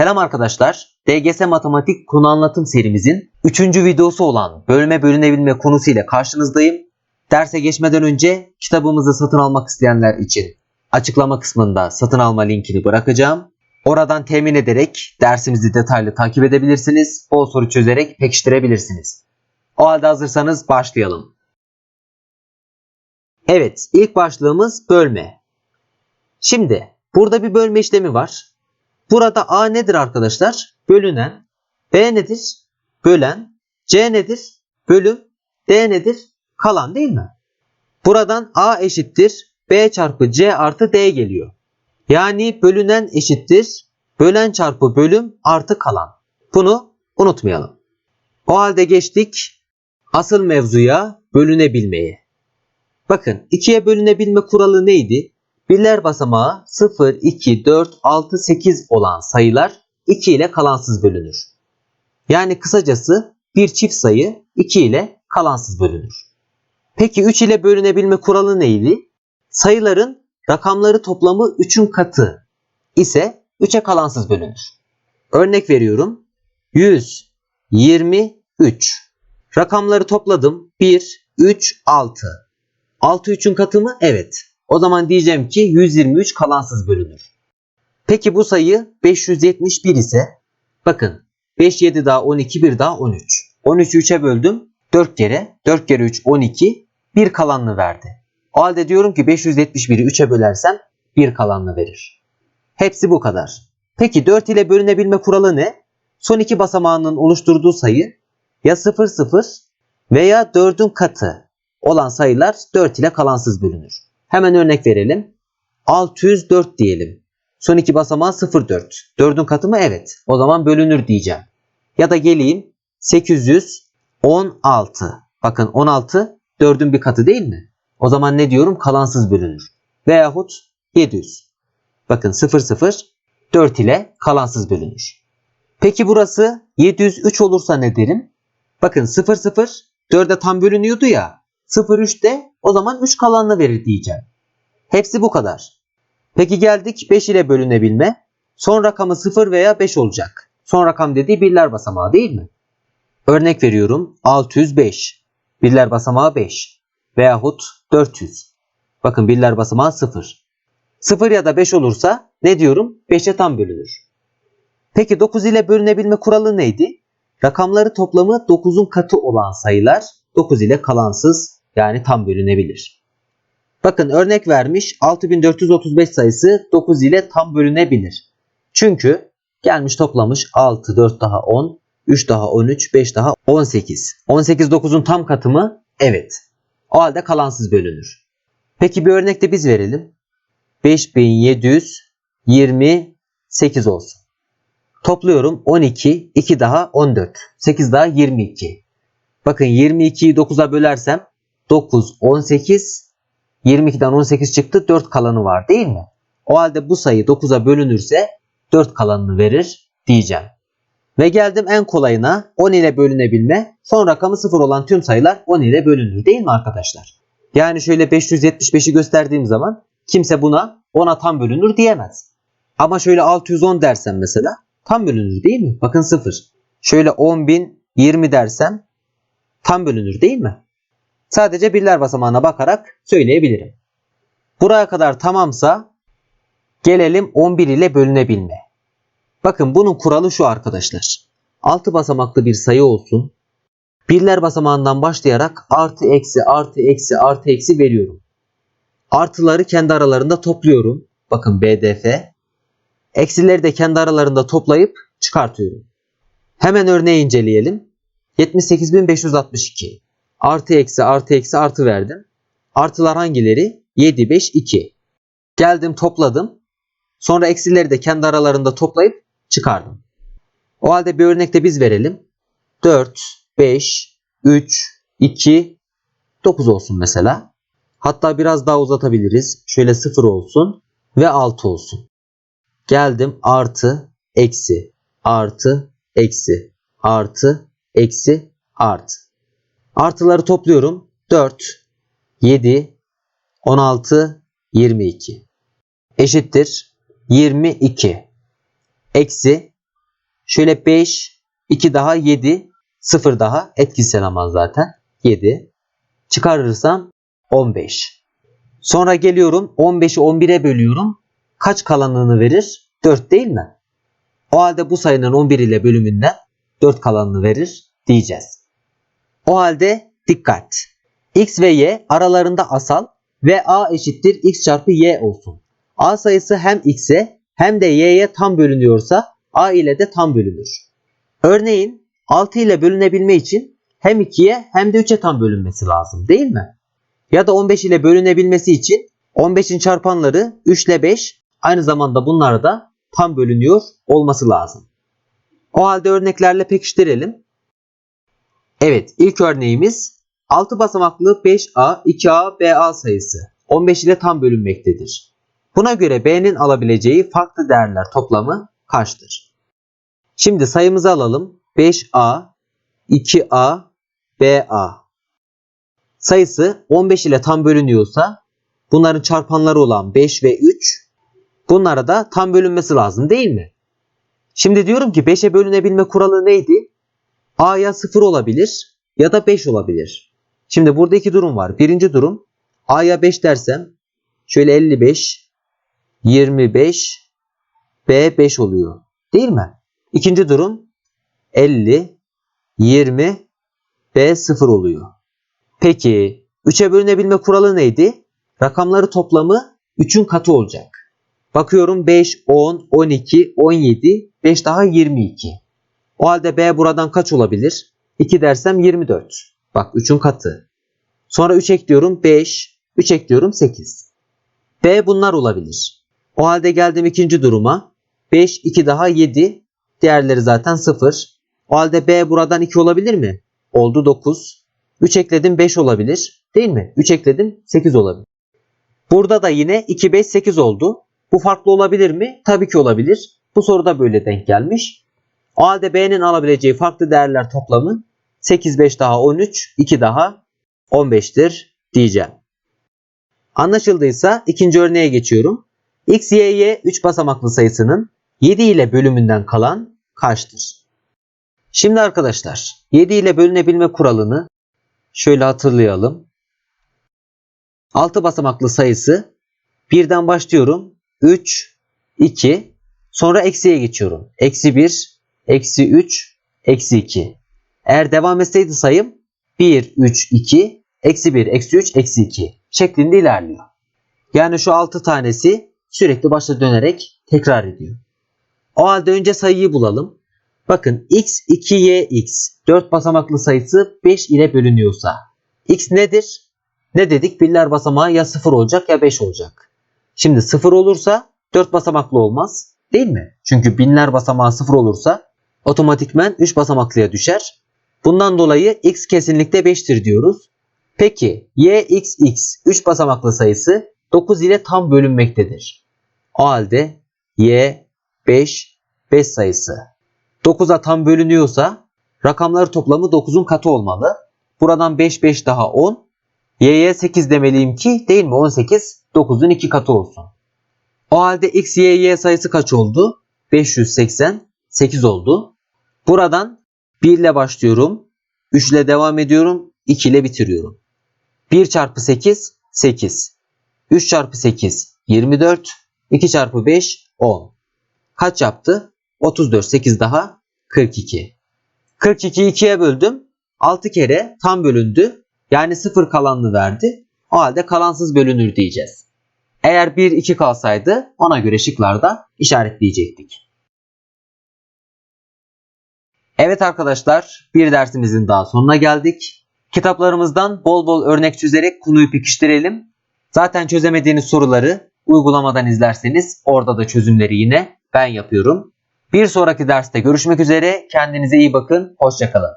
Selam arkadaşlar. DGS Matematik konu anlatım serimizin 3. videosu olan bölme bölünebilme konusu ile karşınızdayım. Derse geçmeden önce kitabımızı satın almak isteyenler için açıklama kısmında satın alma linkini bırakacağım. Oradan temin ederek dersimizi detaylı takip edebilirsiniz. Bol soru çözerek pekiştirebilirsiniz. O halde hazırsanız başlayalım. Evet, ilk başlığımız bölme. Şimdi burada bir bölme işlemi var. Burada A nedir arkadaşlar? Bölünen. B nedir? Bölen. C nedir? Bölüm. D nedir? Kalan değil mi? Buradan A eşittir B çarpı C artı D geliyor. Yani bölünen eşittir bölen çarpı bölüm artı kalan. Bunu unutmayalım. O halde geçtik asıl mevzuya bölünebilmeye. Bakın ikiye bölünebilme kuralı neydi? Birler basamağı 0, 2, 4, 6, 8 olan sayılar 2 ile kalansız bölünür. Yani kısacası bir çift sayı 2 ile kalansız bölünür. Peki 3 ile bölünebilme kuralı neydi? Sayıların rakamları toplamı 3'ün katı ise 3'e kalansız bölünür. Örnek veriyorum. 123. Rakamları topladım. 1, 3, 6. 6 3'ün katı mı? Evet. O zaman diyeceğim ki 123 kalansız bölünür. Peki bu sayı 571 ise bakın 5 7 daha 12 1 daha 13. 13'ü 3'e böldüm 4 kere 4 kere 3 12 bir kalanını verdi. O halde diyorum ki 571'i 3'e bölersem bir kalanını verir. Hepsi bu kadar. Peki 4 ile bölünebilme kuralı ne? Son iki basamağının oluşturduğu sayı ya 0 0 veya 4'ün katı olan sayılar 4 ile kalansız bölünür. Hemen örnek verelim. 604 diyelim. Son iki basamağı 04. 4'ün katı mı? Evet. O zaman bölünür diyeceğim. Ya da geleyim 816. Bakın 16 4'ün bir katı değil mi? O zaman ne diyorum? Kalansız bölünür. Veyahut 700. Bakın 00 4 ile kalansız bölünür. Peki burası 703 olursa ne derim? Bakın 00 4'e tam bölünüyordu ya. 03 de o zaman 3 kalanını verir diyeceğim. Hepsi bu kadar. Peki geldik 5 ile bölünebilme. Son rakamı 0 veya 5 olacak. Son rakam dediği birler basamağı değil mi? Örnek veriyorum 605. Birler basamağı 5. Veyahut 400. Bakın birler basamağı 0. 0 ya da 5 olursa ne diyorum? 5'e tam bölünür. Peki 9 ile bölünebilme kuralı neydi? Rakamları toplamı 9'un katı olan sayılar 9 ile kalansız yani tam bölünebilir. Bakın örnek vermiş 6435 sayısı 9 ile tam bölünebilir. Çünkü gelmiş toplamış 6, 4 daha 10, 3 daha 13, 5 daha 18. 18 9'un tam katı mı? Evet. O halde kalansız bölünür. Peki bir örnek de biz verelim. 5728 olsun. Topluyorum 12, 2 daha 14, 8 daha 22. Bakın 22'yi 9'a bölersem 9, 18, 22'den 18 çıktı 4 kalanı var değil mi? O halde bu sayı 9'a bölünürse 4 kalanını verir diyeceğim. Ve geldim en kolayına 10 ile bölünebilme. Son rakamı 0 olan tüm sayılar 10 ile bölünür değil mi arkadaşlar? Yani şöyle 575'i gösterdiğim zaman kimse buna 10'a tam bölünür diyemez. Ama şöyle 610 dersem mesela tam bölünür değil mi? Bakın 0. Şöyle 10.020 dersem tam bölünür değil mi? Sadece birler basamağına bakarak söyleyebilirim. Buraya kadar tamamsa gelelim 11 ile bölünebilme. Bakın bunun kuralı şu arkadaşlar. 6 basamaklı bir sayı olsun. Birler basamağından başlayarak artı eksi artı eksi artı eksi veriyorum. Artıları kendi aralarında topluyorum. Bakın BDF. Eksileri de kendi aralarında toplayıp çıkartıyorum. Hemen örneği inceleyelim. 78.562. Artı eksi artı eksi artı verdim. Artılar hangileri? 7, 5, 2. Geldim topladım. Sonra eksileri de kendi aralarında toplayıp çıkardım. O halde bir örnekte biz verelim. 4, 5, 3, 2, 9 olsun mesela. Hatta biraz daha uzatabiliriz. Şöyle 0 olsun ve 6 olsun. Geldim artı, eksi, artı, eksi, artı, eksi, artı. Artıları topluyorum. 4, 7, 16, 22. Eşittir 22. Eksi Şöyle 5, 2 daha 7, 0 daha etkisiz eleman zaten 7. Çıkarırsam 15. Sonra geliyorum 15'i 11'e bölüyorum. Kaç kalanını verir? 4 değil mi? O halde bu sayının 11 ile bölümünden 4 kalanını verir diyeceğiz. O halde dikkat. X ve Y aralarında asal ve A eşittir X çarpı Y olsun. A sayısı hem X'e hem de Y'ye tam bölünüyorsa A ile de tam bölünür. Örneğin 6 ile bölünebilme için hem 2'ye hem de 3'e tam bölünmesi lazım değil mi? Ya da 15 ile bölünebilmesi için 15'in çarpanları 3 ile 5 aynı zamanda bunlar da tam bölünüyor olması lazım. O halde örneklerle pekiştirelim. Evet ilk örneğimiz 6 basamaklı 5A, 2A, BA sayısı 15 ile tam bölünmektedir. Buna göre B'nin alabileceği farklı değerler toplamı kaçtır? Şimdi sayımızı alalım. 5A, 2A, BA. Sayısı 15 ile tam bölünüyorsa bunların çarpanları olan 5 ve 3 bunlara da tam bölünmesi lazım değil mi? Şimdi diyorum ki 5'e bölünebilme kuralı neydi? A ya 0 olabilir ya da 5 olabilir. Şimdi burada iki durum var. Birinci durum A'ya 5 dersem şöyle 55, 25, B 5 oluyor. Değil mi? İkinci durum 50, 20, B 0 oluyor. Peki 3'e bölünebilme kuralı neydi? Rakamları toplamı 3'ün katı olacak. Bakıyorum 5, 10, 12, 17, 5 daha 22. O halde B buradan kaç olabilir? 2 dersem 24. Bak 3'ün katı. Sonra 3 ekliyorum 5, 3 ekliyorum 8. B bunlar olabilir. O halde geldim ikinci duruma. 5, 2 daha 7. Diğerleri zaten 0. O halde B buradan 2 olabilir mi? Oldu 9. 3 ekledim 5 olabilir. Değil mi? 3 ekledim 8 olabilir. Burada da yine 2, 5, 8 oldu. Bu farklı olabilir mi? Tabii ki olabilir. Bu soruda böyle denk gelmiş. O halde B'nin alabileceği farklı değerler toplamı 8, 5 daha 13, 2 daha 15'tir diyeceğim. Anlaşıldıysa ikinci örneğe geçiyorum. X, Y, Y 3 basamaklı sayısının 7 ile bölümünden kalan kaçtır? Şimdi arkadaşlar 7 ile bölünebilme kuralını şöyle hatırlayalım. 6 basamaklı sayısı birden başlıyorum. 3, 2, sonra eksiye geçiyorum. Eksi 1, eksi 3, eksi 2. Eğer devam etseydi sayım 1, 3, 2, eksi 1, eksi 3, eksi 2 şeklinde ilerliyor. Yani şu 6 tanesi sürekli başta dönerek tekrar ediyor. O halde önce sayıyı bulalım. Bakın x 2y x 4 basamaklı sayısı 5 ile bölünüyorsa x nedir? Ne dedik? Birler basamağı ya 0 olacak ya 5 olacak. Şimdi 0 olursa 4 basamaklı olmaz. Değil mi? Çünkü binler basamağı 0 olursa otomatikmen 3 basamaklıya düşer. Bundan dolayı x kesinlikle 5'tir diyoruz. Peki y x x 3 basamaklı sayısı 9 ile tam bölünmektedir. O halde y 5 5 sayısı 9'a tam bölünüyorsa rakamları toplamı 9'un katı olmalı. Buradan 5 5 daha 10. Y'ye 8 demeliyim ki değil mi? 18 9'un 2 katı olsun. O halde x, y, y sayısı kaç oldu? 588 oldu. Buradan 1 ile başlıyorum. 3 ile devam ediyorum. 2 ile bitiriyorum. 1 çarpı 8 8. 3 çarpı 8 24. 2 çarpı 5 10. Kaç yaptı? 34 8 daha 42. 42'yi 2'ye böldüm. 6 kere tam bölündü. Yani 0 kalanını verdi. O halde kalansız bölünür diyeceğiz. Eğer 1 2 kalsaydı ona göre şıklarda işaretleyecektik. Evet arkadaşlar bir dersimizin daha sonuna geldik. Kitaplarımızdan bol bol örnek çözerek konuyu pekiştirelim. Zaten çözemediğiniz soruları uygulamadan izlerseniz orada da çözümleri yine ben yapıyorum. Bir sonraki derste görüşmek üzere. Kendinize iyi bakın. Hoşçakalın.